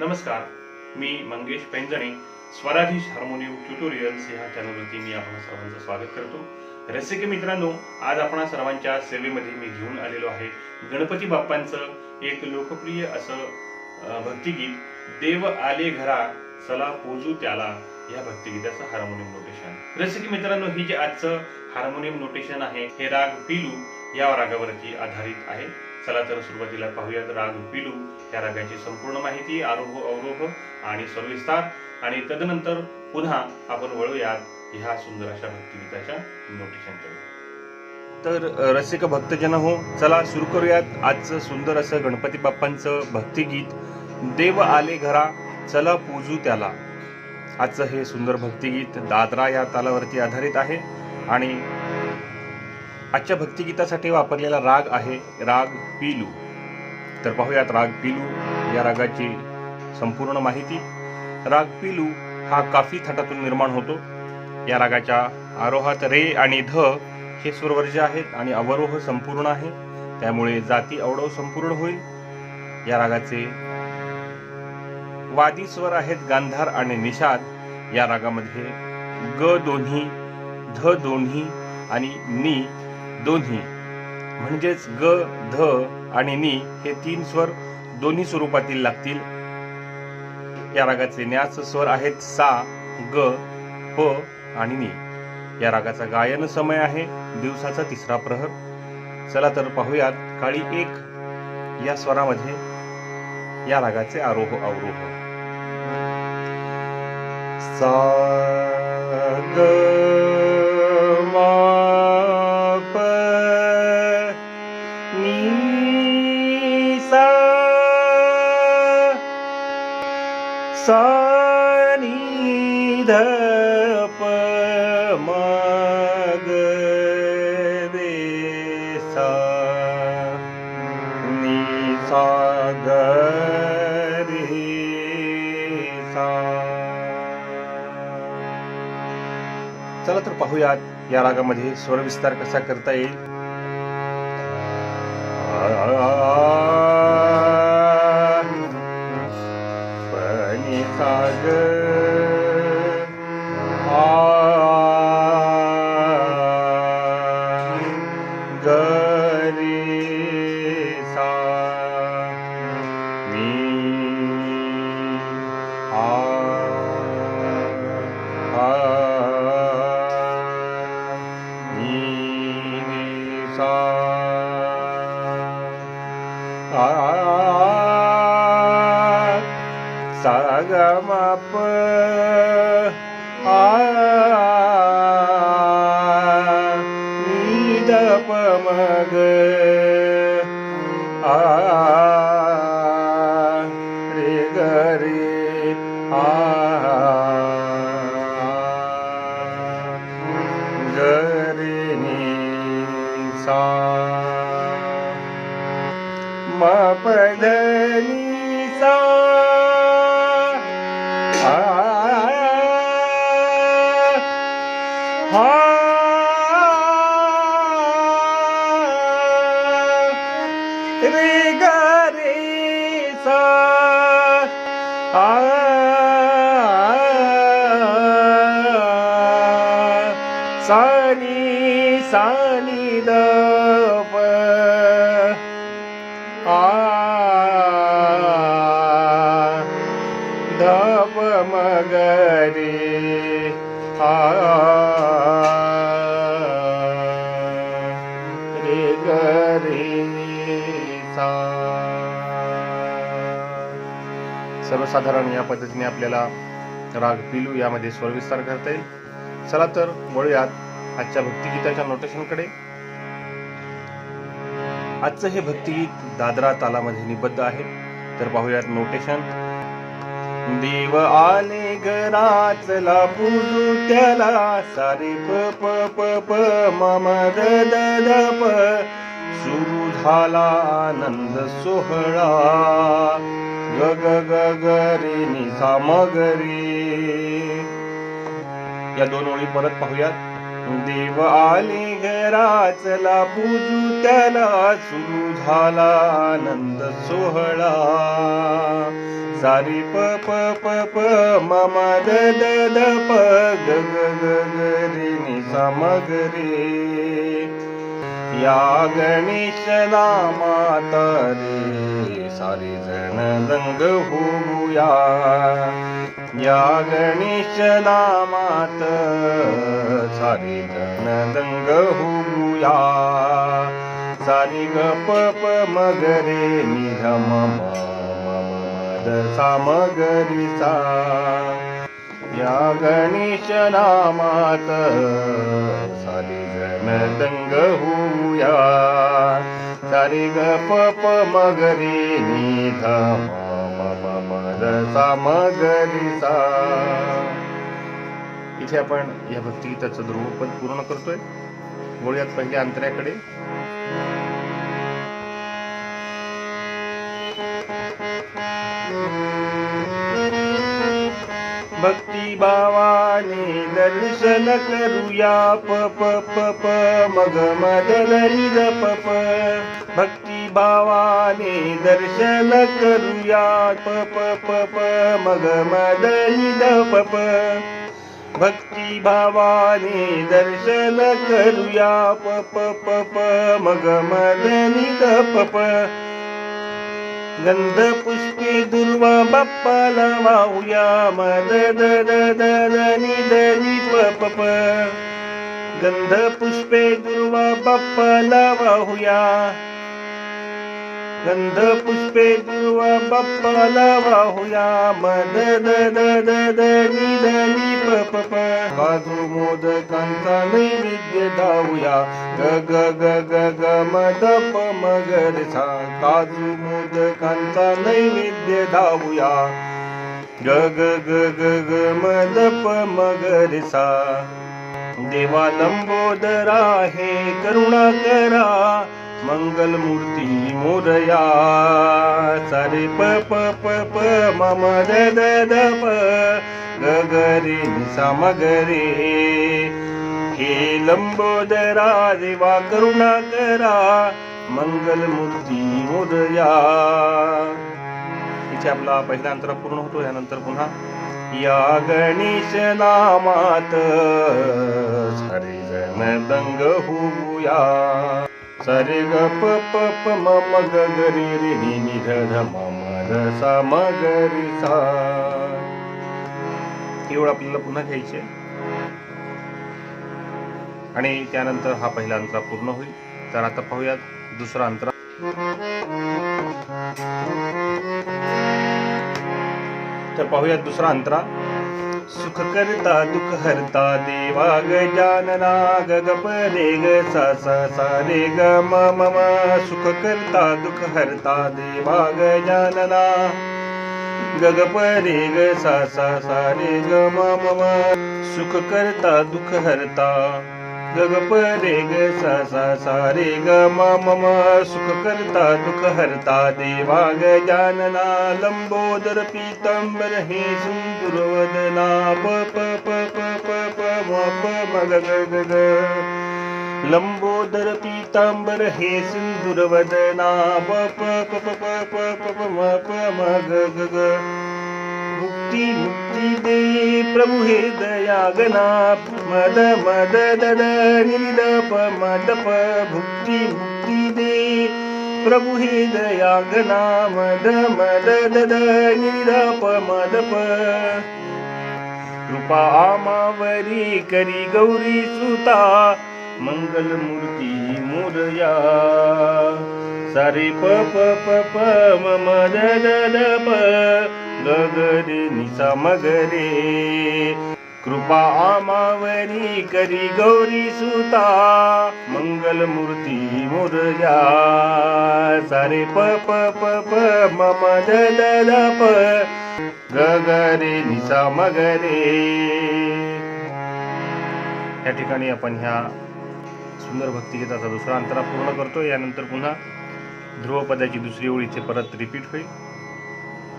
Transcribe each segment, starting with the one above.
नमस्कार मी Mangesh Penjane Swaradhish harmonium tutorials ह्या चॅनलवरती मी आपण सर्वांचं स्वागत करतो. रसिक मित्रांनो आज आपण सर्वांच्या सेवेमध्ये मी घेऊन आलेलो आहे गणपती बाप्पांचं एक लोकप्रिय असं भक्तिगीत देव आले घरा चला पोजू त्याला या भक्तिगीताचं हार्मोनियम नोटेशन रसिक मित्रांनो ही जे आजचं हार्मोनियम नोटेशन आहे हे राग पिलू या रागावरती आधारित आहे. चला तर सुरुवातीला पाहूयात राग पिलू. या रागाची संपूर्ण माहिती आरोह अवरोह आणि सविस्तार. आणि तदनंतर पुन्हा आपण वळूयात ह्या सुंदर अशा भक्तिगीताच्या नोटिशनकडे तर रसिक भक्तजन हो चला सुरू करूयात आजचं सुंदर असं गणपती बाप्पांचं भक्तिगीत. देव आले घरा चला पूजू त्याला. आजचं हे सुंदर भक्तिगीत दादरा या तालावरती आधारित आहे. आणि आजच्या भक्तिगीतासाठी वापरलेला राग आहे राग पिलू. तर पाहूयात राग पिलू या रागाची संपूर्ण माहिती. राग पिलू हा काफी थाटातून निर्माण होतो. या रागाच्या आरोहात रे आणि ध हे स्वरवर्ज आहेत आणि अवरोह संपूर्ण आहे. त्यामुळे जाती अवडव संपूर्ण होईल. या रागाचे वादी स्वर आहेत गांधार आणि निषाद. या रागामध्ये ग दोन्ही ध दोन्ही आणि नी दोन्ही. म्हणजेच ग ध आणि नी हे तीन स्वर दोन्ही स्वरूपातील लागतील. या रागाचे न्यास स्वर आहेत सा ग प आणि नी. या रागाचा गायन समय आहे दिवसाचा तिसरा प्रहर. चला तर पाहूयात काळी एक या स्वरामध्ये या रागाचे आरोह अवरोह. सा ग नी सा सा। चला तर पाहूयात या रागामध्ये स्वर विस्तार कसा करता येईल. आ सा ग रे ग रे सा आ सानी सानी द सर्वसाधारण या पद्धतीने आपल्याला राग पिलू यामध्ये स्वरविस्तार करता येईल. चला तर वळूयात आजच्या भक्तिगीताच्या नोटेशनकडे आजचं हे भक्तिगीत दादरा तालामध्ये निबद्ध आहे. तर पाहूयात नोटेशन देव आले गराचला पूजू त्याला सारे प प प प मम द द द प. सुरू झाला आनंद सोहळा. ग ग ग ग या दोन ओळी परत पाहूयात. देव आले घराचला पूजू त्याला सुरू झाला आनंद सोहळा. सारी प प प प मम द द द प ग ग ग ग रे नि सा म ग रे. या गणेश नामाता रे सारे जण दंग होऊया. या गणेश नामात सारे जण दंग होऊया. सारी गप मगरे निधम सामगरीचा. या गणेश नामात सारी दंग होऊया सारी ग पप मगरी निधा मद मगरी सा इथे आपण या भक्तिगीताचं ध्रुवपद पूर्ण करतोय. बोलूयात पहिल्या अंतऱ्याकडे Thank you. भक्ती भावाने दर्शन करूया प प प प मग मदन निज प प. भक्ती भावाने दर्शन करूया प प प प मग मदनी द प प. भक्ती भावाने दर्शन करूया प प प प मग मदनी द प प. गंध पुष्पे दुर्वा बाप्पाला वाहूया. मद द द द द नि द नि प प प. गंध पुष्पे दुर्वा बाप्पाला वाहूया. गंध पुष्पे दुर्वा बाप्पाला वाहूया. मद द द द द नि द नि प प प. काजू मोदकांचा नैवेद्य धावूया ग ग ग ग ग मद प म ग रे सा काजू मोदकांचा नैवेद्य धावूया ग ग ग ग ग मद प म ग रे सा देवा लंबोदरा हे करुणा करा. मङ्गलमूर्ति मोरया सरे प प प प मम द द द प गगरे समगरे हे लंबोदरा देवा मंगल मूर्ती मोदया। इथे आपला पहिला अंतर पूर्ण होतो यानंतर पुन्हा या गणेश नामात हरिजन दंग होऊया। सरे ग प प प म म ग ग रे रे नि नि ध ध म म ध सा म ग रि सा। एवढं आपल्याला पुन्हा घ्यायचे. आणि त्यानंतर हा पहिला अंतरा पूर्ण होईल. तर आता पाहूयात दुसरा अंतरा तर पाहूयात दुसरा अंतरा सुख करता दुःख हरता देवा गजानना जानना ग प रे ग सा सा सा रे ग म म म. सुख करता दुख हरता देवा गजानना ग ग रे ग सा सा सा रे ग म म म. सुख करता दुख हरता. गगपरे गे ग मा ममा सुखकर्ता दुःख हर्ता देवागजानना लम्बोदर पिताम्बर हे सुन्दुरवदना प प प प प प म प म ग ग ग ग लम्बोदर पीताम्बर हे सुन्दुर्व प प प प प प प म प म ग ग ग मुक्ती मुक्ती दे प्रभु हे दयागना मद मद दद निद प मद प भुक्ती मुक्ती दे प्रभु हे दयागना मद मद दद निद प मद कृपा आमावरी करी गौरी सुता. मंगल मूर्ती मुरया. सारे प प प प म म द द द प. ग निसा रे रे कृपा आमावरी करी गौरी सुता. मंगल मूर्ती मुरजा सारे प प प प म द द प. गगरे निसा रे रे या ठिकाणी आपण ह्या सुंदर भक्तिगीताचा दुसरा अंतरा पूर्ण करतो यानंतर पुन्हा ध्रुवपदाची दुसरी ओळी इथे परत रिपीट होईल.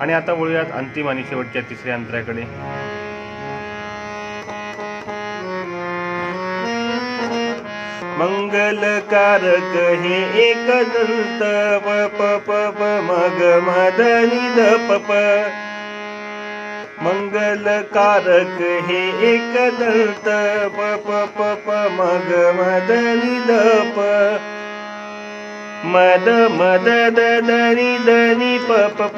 आणि आता वळूयात अंतिम आणि शेवटच्या तिसऱ्या अंतराकडे. मंगलकारक हे एक दंत प प प प मग मदनी द प प मंगलकारक हे एक दंत प प प प मग मदनी द प मद मद दरि दरि पपप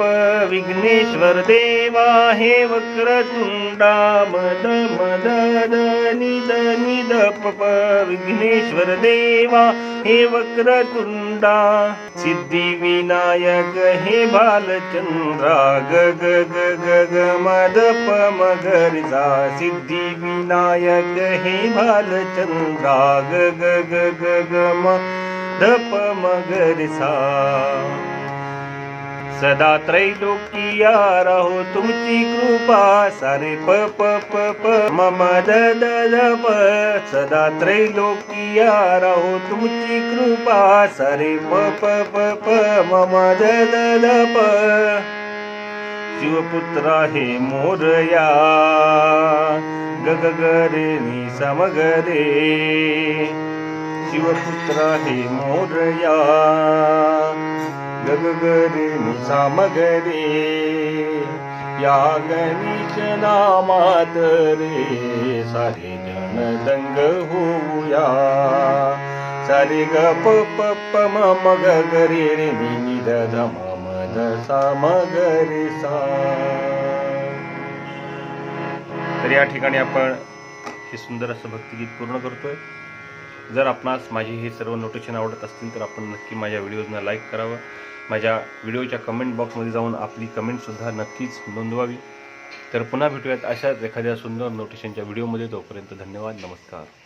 विघ्नेश्वर देवा हे वक्रतुण्डा मद मद दनि द पप विघ्नेश्वर देवा हे वक्रतुण्डा। सिद्धिविनायक हे बालचन्द्रा गग ग मद पगरिदा सिद्धिविनायक हे भालचन्द्रा ग धप मगरसा सदा त्रैलोकिया राहो तुमची कृपा. सारे प प प प मम द द द प. सदा त्रैलोकिया राहो तुमची कृपा. सारे प प प प मम द द द प. शिवपुत्रा हे मोरया. ग रे नि समगरे शिवपुत्र हे मोरया. गगरे निसामगरे या गणेश नामात रे सारे जन दंग होऊया. सारे ग प प प म म ग ग रे रे नि द म म द सा म रे सा. तर या ठिकाणी आपण हे सुंदर असं भक्तिगीत पूर्ण करतोय. जर आपणास माझी हे सर्व नोटेशन आवडत असतील तर आपण नक्की माझ्या व्हिडिओजना लाईक करावं. माझ्या व्हिडिओच्या कमेंट बॉक्समध्ये जाऊन आपली कमेंटसुद्धा नक्कीच नोंदवावी. तर पुन्हा भेटूयात अशाच एखाद्या सुंदर नोटेशनच्या व्हिडिओमध्ये तोपर्यंत धन्यवाद. नमस्कार.